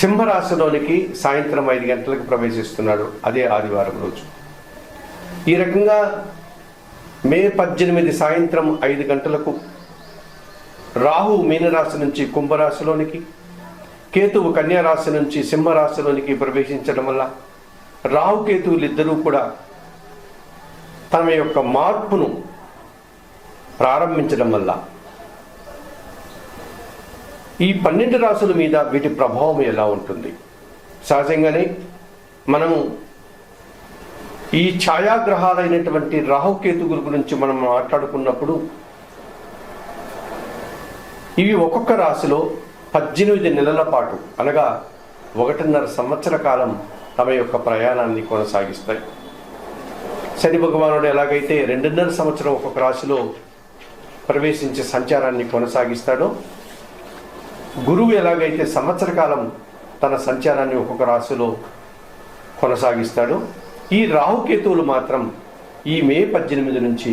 సింహరాశిలోనికి సాయంత్రం ఐదు గంటలకు ప్రవేశిస్తున్నాడు అదే ఆదివారం రోజు. ఈ రకంగా మే పద్దెనిమిది సాయంత్రం ఐదు గంటలకు రాహు మీనరాశి నుంచి కుంభరాశిలోనికి కేతువు కన్యారాశి నుంచి సింహరాశిలోనికి ప్రవేశించడం వల్ల రాహు కేతువులు ఇద్దరూ కూడా తమ యొక్క మార్పును ప్రారంభించడం వల్ల ఈ పన్నెండు రాసుల మీద వీటి ప్రభావం ఎలా ఉంటుంది? సహజంగానే మనము ఈ ఛాయాగ్రహాలైనటువంటి రాహుకేతువుల గురించి మనం మాట్లాడుకున్నప్పుడు ఇవి ఒక్కొక్క రాశిలో పద్దెనిమిది నెలల పాటు అనగా ఒకటిన్నర సంవత్సర కాలం తమ యొక్క ప్రయాణాన్ని కొనసాగిస్తాయి. శని భగవానుడు ఎలాగైతే రెండున్నర సంవత్సరం ఒక్కొక్క రాశిలో ప్రవేశించే సంచారాన్ని కొనసాగిస్తాడో గురువు ఎలాగైతే సంవత్సర కాలం తన సంచారాన్ని ఒక్కొక్క రాశిలో కొనసాగిస్తాడో ఈ రాహుకేతువులు మాత్రం ఈ మే పద్దెనిమిది నుంచి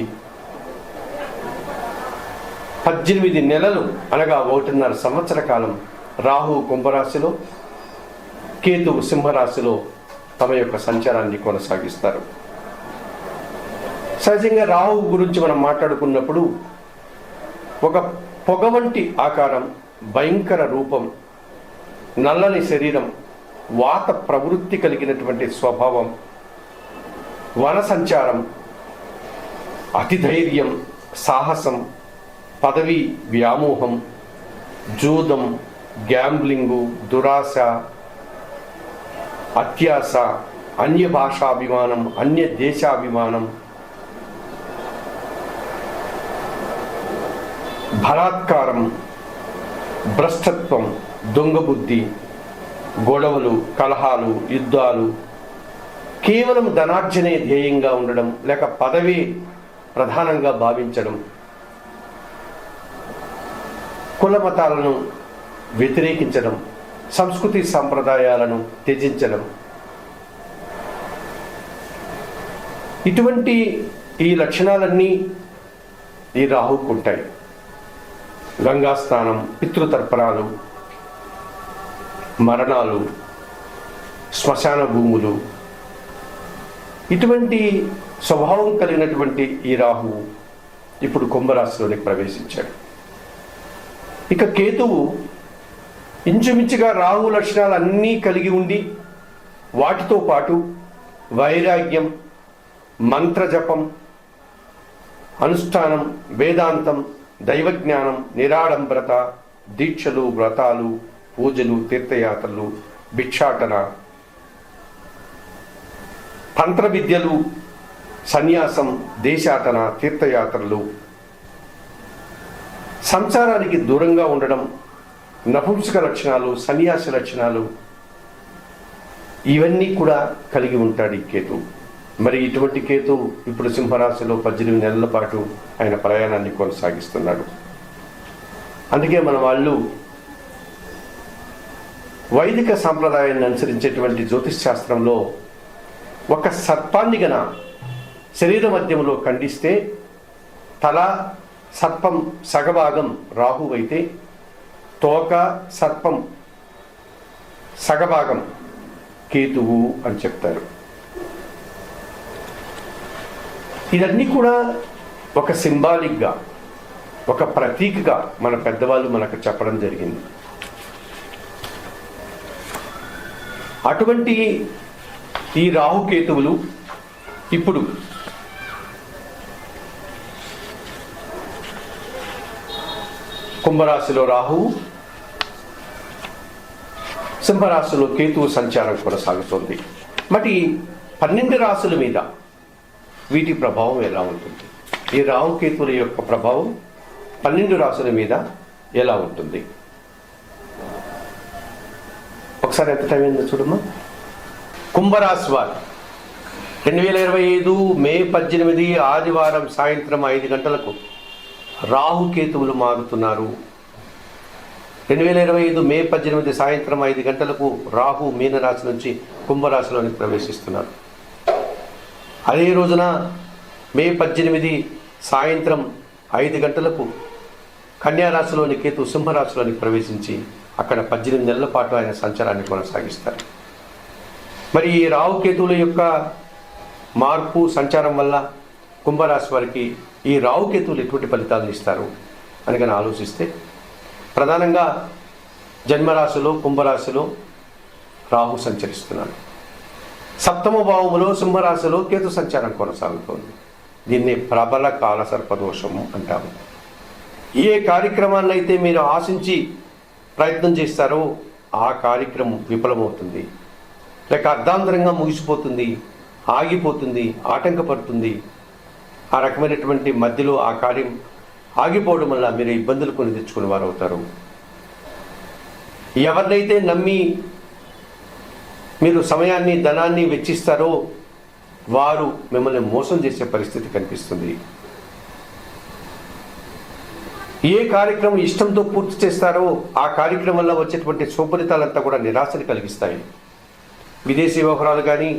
పద్దెనిమిది నెలలు అనగా ఒకటిన్నర సంవత్సర కాలం రాహు కుంభరాశిలో కేతువు సింహరాశిలో తమ యొక్క సంచారాన్ని కొనసాగిస్తారు. సహజంగా రాహు గురించి మనం మాట్లాడుకున్నప్పుడు ఒక పొగ వంటి ఆకారం భయంకర రూపం నల్లని శరీరం వాత ప్రవృత్తి కలిగినటువంటి స్వభావం వన సంచారం అతిధైర్యం సాహసం పదవి వ్యామోహం జూదం గ్యాంబ్లింగు దురాశ అత్యాస అన్య భాషాభిమానం అన్య దేశాభిమానం బలాత్కారం భ్రష్టత్వం దొంగబుద్ధి గొడవలు కలహాలు యుద్ధాలు కేవలం ధనార్జనే ధ్యేయంగా ఉండడం లేక పదవి ప్రధానంగా భావించడం కుల మతాలను వ్యతిరేకించడం సంస్కృతి సంప్రదాయాలను త్యజించడం. ఇటువంటి ఈ లక్షణాలన్నీ ఈ రాహుకుంటాయి గంగా స్నానం పితృతర్పణాలు మరణాలు శ్మశాన భూములు. ఇటువంటి స్వభావం కలిగినటువంటి ఈ రాహువు ఇప్పుడు కుంభరాశిలోనికి ప్రవేశించాడు. ఇక కేతువు ఇంచుమించుగా రాహు లక్షణాలు అన్నీ కలిగి ఉండి వాటితో పాటు వైరాగ్యం మంత్రజపం అనుష్ఠానం వేదాంతం దైవజ్ఞానం నిరాడంబరత దీక్షలు వ్రతాలు పూజలు తీర్థయాత్రలు భిక్షాటన తంత్ర విద్యలు సన్యాసం దేశాటన తీర్థయాత్రలు. సంసారానికి దూరంగా ఉండడం నపుంసక లక్షణాలు సన్యాస లక్షణాలు ఇవన్నీ కూడా కలిగి ఉంటాడు ఈ కేతు. మరి ఇటువంటి కేతు ఇప్పుడు సింహరాశిలో పద్దెనిమిది నెలల పాటు ఆయన ప్రయాణాన్ని కొనసాగిస్తున్నాడు. అందుకే మన వాళ్ళు వైదిక సాంప్రదాయాన్ని అనుసరించేటువంటి జ్యోతిష్ శాస్త్రంలో ఒక సర్పాన్ని గన శరీర మధ్యంలో ఖండిస్తే తల సర్పం సగభాగం రాహు అయితే తోక సర్పం సగభాగం కేతువు అని చెప్తారు. ఇదన్నీ కూడా ఒక సింబాలిక్గా ఒక ప్రతీకగా మన పెద్దవాళ్ళు మనకు చెప్పడం జరిగింది. అటువంటి ఈ రాహుకేతువులు ఇప్పుడు కుంభరాశిలో రాహువు సింహరాశిలో కేతువు సంచారం కొనసాగుతుంది. మరి పన్నెండు రాశుల మీద వీటి ప్రభావం ఎలా ఉంటుంది? ఈ రాహుకేతువుల యొక్క ప్రభావం పన్నెండు రాశుల మీద ఎలా ఉంటుంది? ఒకసారి ఎంత టైం అయిందో చూడమ్మా. కుంభరాశి వారు రెండు వేల ఇరవై ఐదు మే పద్దెనిమిది ఆదివారం సాయంత్రం ఐదు గంటలకు రాహుకేతువులు మారుతున్నారు. రెండు వేల ఇరవై ఐదు మే పద్దెనిమిది సాయంత్రం ఐదు గంటలకు రాహు మీనరాశి నుంచి కుంభరాశిలోనికి ప్రవేశిస్తున్నారు. అదే రోజున మే పద్దెనిమిది సాయంత్రం ఐదు గంటలకు కన్యారాశిలోని కేతు సింహరాశిలోనికి ప్రవేశించి అక్కడ పద్దెనిమిది నెలల పాటు ఆయన సంచారాన్ని కొనసాగిస్తారు. మరి ఈ రావుకేతువుల యొక్క మార్పు సంచారం వల్ల కుంభరాశి వారికి ఈ రాహుకేతువులు ఎటువంటి ఫలితాలను ఇస్తారు అని కానీ ఆలోచిస్తే ప్రధానంగా జన్మరాశిలో కుంభరాశిలో రాహు సంచరిస్తున్నాడు. సప్తమ భావములో సింహరాశిలో కేతు సంచారం కొనసాగుతోంది. దీన్ని ప్రబల కాల సర్పదోషము అంటాము ఏ కార్యక్రమాన్ని అయితే మీరు ఆశించి ప్రయత్నం చేస్తారో ఆ కార్యక్రమం విఫలమవుతుంది. లేక అర్ధాంతరంగా ముగిసిపోతుంది ఆగిపోతుంది ఆటంకపడుతుంది. ఆ రకమైనటువంటి మధ్యలో ఆ కార్యం ఆగిపోవడం వల్ల మీరు ఇబ్బందులు కొని తెచ్చుకునే వారు అవుతారు ఎవరినైతే నమ్మి మీరు సమయాన్ని ధనాన్ని వెచ్చిస్తారో వారు మిమ్మల్ని మోసం చేసే పరిస్థితి కనిపిస్తుంది. ఏ కార్యక్రమం ఇష్టంతో పూర్తి చేస్తారో ఆ కార్యక్రమం వల్ల వచ్చేటువంటి శుభలితాలంతా కూడా నిరాశని కలిగిస్తాయి. విదేశీ వ్యవహారాలు కానీ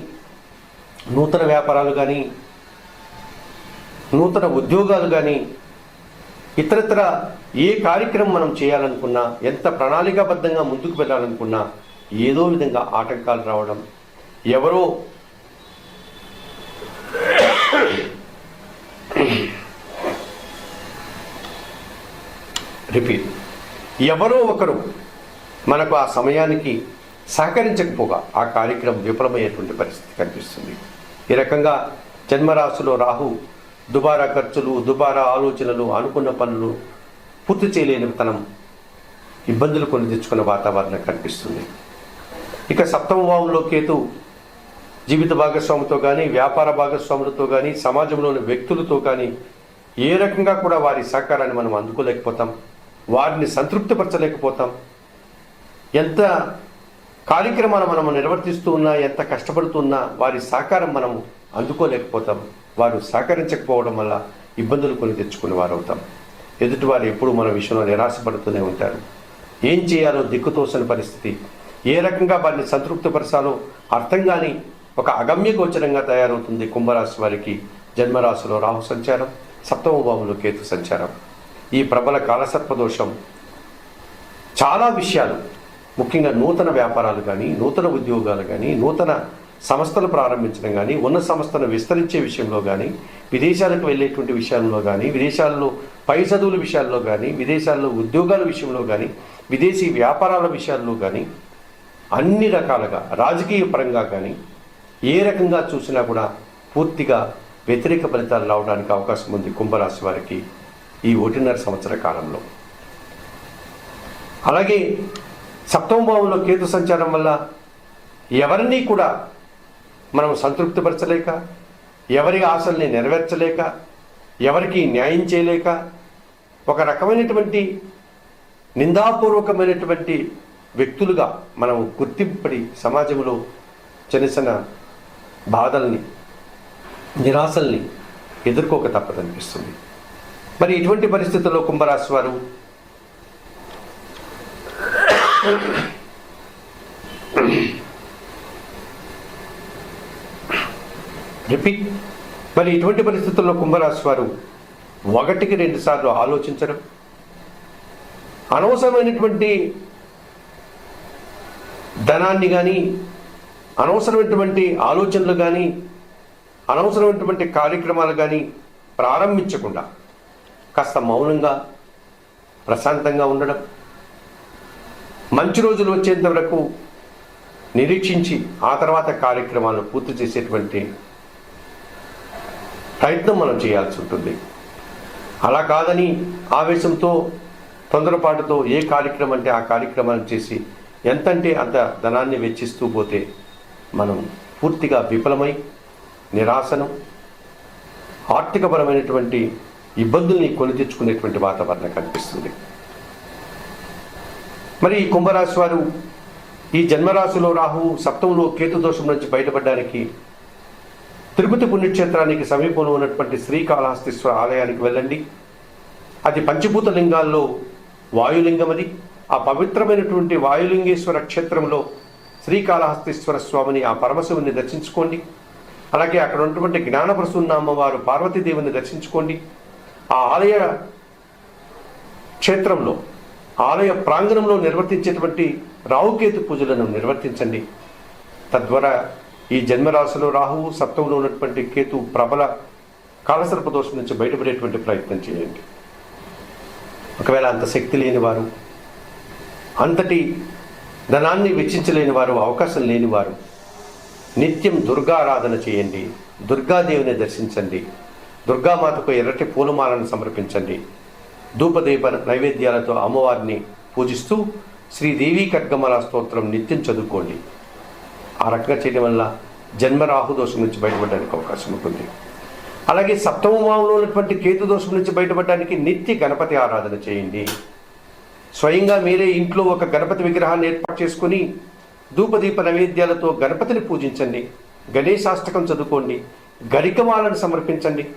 నూతన వ్యాపారాలు కానీ నూతన ఉద్యోగాలు కానీ ఇతరత్ర ఏ కార్యక్రమం మనం చేయాలనుకున్నా ఎంత ప్రణాళికాబద్ధంగా ముందుకు వెళ్ళాలనుకున్నా ఏదో విధంగా ఆటంకాలు రావడం ఎవరో రిపీట్. ఎవరో ఒకరు మనకు ఆ సమయానికి సహకరించకపోగా ఆ కార్యక్రమం విఫలమయ్యేటువంటి పరిస్థితి కనిపిస్తుంది. ఈ రకంగా జన్మరాశిలో రాహు దుబారా ఖర్చులు దుబారా ఆలోచనలు అనుకున్న పనులు పూర్తి చేయలేని తనం ఇబ్బందులు కొని తెచ్చుకున్న వాతావరణం కనిపిస్తుంది. ఇక సప్తమ భావంలో కేతు జీవిత భాగస్వామితో కానీ వ్యాపార భాగస్వాములతో కానీ సమాజంలోని వ్యక్తులతో కానీ ఏ రకంగా కూడా వారి సహకారాన్ని మనం అందుకోలేకపోతాం. వారిని సంతృప్తిపరచలేకపోతాం. ఎంత కార్యక్రమాలు మనం నిర్వర్తిస్తూ ఉన్నా ఎంత కష్టపడుతున్నా వారి సహకారం మనం అందుకోలేకపోతాం. వారు సహకరించకపోవడం వల్ల ఇబ్బందులు కొని తెచ్చుకునే వారు అవుతాం ఎదుటివారు ఎప్పుడు మన విషయంలో నిరాశపడుతూనే ఉంటారు. ఏం చేయాలో దిక్కుతోసిన పరిస్థితి. ఏ రకంగా వారిని సంతృప్తిపరచాలో అర్థం కాని ఒక అగమ్య గోచరంగా తయారవుతుంది కుంభరాశి వారికి జన్మరాశిలో రాహు సంచారం సప్తమ భావంలో కేతు సంచారం. ఈ ప్రబల కాలసర్పదోషం చాలా విషయాలు. ముఖ్యంగా నూతన వ్యాపారాలు కానీ నూతన ఉద్యోగాలు కానీ నూతన సంస్థలు ప్రారంభించడం కానీ ఉన్న సంస్థను విస్తరించే విషయంలో కానీ విదేశాలకు వెళ్ళేటువంటి విషయంలో కానీ విదేశాల్లో పై చదువుల విషయాల్లో కానీ విదేశాల్లో ఉద్యోగాల విషయంలో కానీ విదేశీ వ్యాపారాల విషయాల్లో కానీ అన్ని రకాలుగా రాజకీయ పరంగా కానీ ఏ రకంగా చూసినా కూడా పూర్తిగా వ్యతిరేక ఫలితాలు రావడానికి అవకాశం ఉంది కుంభరాశి వారికి ఈ ఒకటిన్నర సంవత్సర కాలంలో. అలాగే సప్తమ భావంలో కేతు సంచారం వల్ల ఎవరిని కూడా మనం సంతృప్తిపరచలేక ఎవరి ఆశల్ని నెరవేర్చలేక ఎవరికి న్యాయం చేయలేక ఒక రకమైనటువంటి నిందాపూర్వకమైనటువంటి వ్యక్తులుగా మనం గుర్తింపడి సమాజంలో చిన్న చిన్న బాధల్ని నిరాశల్ని ఎదుర్కోక తప్పదనిపిస్తుంది. మరి ఇటువంటి పరిస్థితుల్లో కుంభరాశి వారు రిపీట్. మరి ఇటువంటి పరిస్థితుల్లో కుంభరాశి వారు ఒకటికి రెండుసార్లు ఆలోచించడం అనవసరమైనటువంటి ధనాన్ని కానీ అనవసరమైనటువంటి ఆలోచనలు కానీ అనవసరమైనటువంటి కార్యక్రమాలు కానీ ప్రారంభించకుండా కాస్త మౌనంగా ప్రశాంతంగా ఉండడం మంచి రోజులు వచ్చేంత వరకు నిరీక్షించి ఆ తర్వాత కార్యక్రమాలను పూర్తి చేసేటువంటి ప్రయత్నం మనం చేయాల్సి ఉంటుంది. అలా కాదని ఆవేశంతో తొందరపాటుతో ఏ కార్యక్రమం అంటే ఆ కార్యక్రమాన్ని చేసి ఎంతంటే అంత ధనాన్ని వెచ్చిస్తూ పోతే మనం పూర్తిగా విఫలమై నిరాశనం ఆర్థికపరమైనటువంటి ఇబ్బందుల్ని కొని తెచ్చుకునేటువంటి వాతావరణం కనిపిస్తుంది. మరి ఈ కుంభరాశి వారు ఈ జన్మరాశిలో రాహువు సప్తంలో కేతు దోషం నుంచి బయటపడడానికి తిరుపతి పుణ్యక్షేత్రానికి సమీపంలో ఉన్నటువంటి శ్రీకాళహస్తీశ్వర ఆలయానికి వెళ్ళండి. అది పంచభూత లింగాల్లో వాయులింగం అది ఆ పవిత్రమైనటువంటి వాయులింగేశ్వర క్షేత్రంలో శ్రీకాళహస్తీశ్వర స్వామిని ఆ పరమశివుని దర్శించుకోండి. అలాగే అక్కడ ఉన్నటువంటి జ్ఞానప్రసూన్న అమ్మవారు పార్వతీదేవిని దర్శించుకోండి. ఆ ఆలయ క్షేత్రంలో ఆలయ ప్రాంగణంలో నిర్వర్తించేటువంటి రావుకేతు పూజలను నిర్వర్తించండి. తద్వారా ఈ జన్మరాశిలో రాహువు సప్తంలో ఉన్నటువంటి కేతు ప్రబల కాలసర్ప దోషం నుంచి బయటపడేటువంటి ప్రయత్నం చేయండి. ఒకవేళ అంత శక్తి లేని వారు అంతటి ధనాన్ని వెచ్చించలేని వారు అవకాశం లేనివారు నిత్యం దుర్గారాధన చేయండి దుర్గాదేవిని దర్శించండి దుర్గామాతకు ఎర్రటి పూలమాలను సమర్పించండి ధూపదీప నైవేద్యాలతో అమ్మవారిని పూజిస్తూ శ్రీదేవి ఖడ్గమల స్తోత్రం నిత్యం చదువుకోండి. ఆ రకంగా చేయడం వల్ల జన్మరాహు దోషం నుంచి బయటపడడానికి అవకాశం ఉంటుంది. అలాగే సప్తమ భావంలో ఉన్నటువంటి కేతు దోషం నుంచి బయటపడడానికి నిత్య గణపతి ఆరాధన చేయండి. స్వయంగా మీరే ఇంట్లో ఒక గణపతి విగ్రహాన్ని ఏర్పాటు చేసుకుని ధూపదీప నైవేద్యాలతో గణపతిని పూజించండి. గణేశాష్టకం చదువుకోండి. గరికమాలను సమర్పించండి.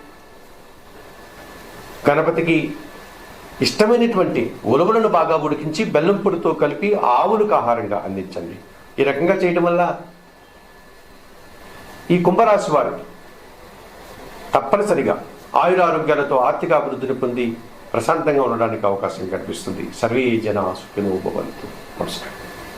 గణపతికి ఇష్టమైనటువంటి ఉలవలను బాగా ఉడికించి బెల్లం పొడితో కలిపి ఆవులకు ఆహారంగా అందించండి. ఈ రకంగా చేయడం వల్ల ఈ కుంభరాశి వారు తప్పనిసరిగా ఆయురారోగ్యాలతో ఆర్థిక అభివృద్ధిని పొంది ప్రశాంతంగా ఉండడానికి అవకాశం కనిపిస్తుంది సర్వే జన సుఖినో భవంతు. నమస్కారం.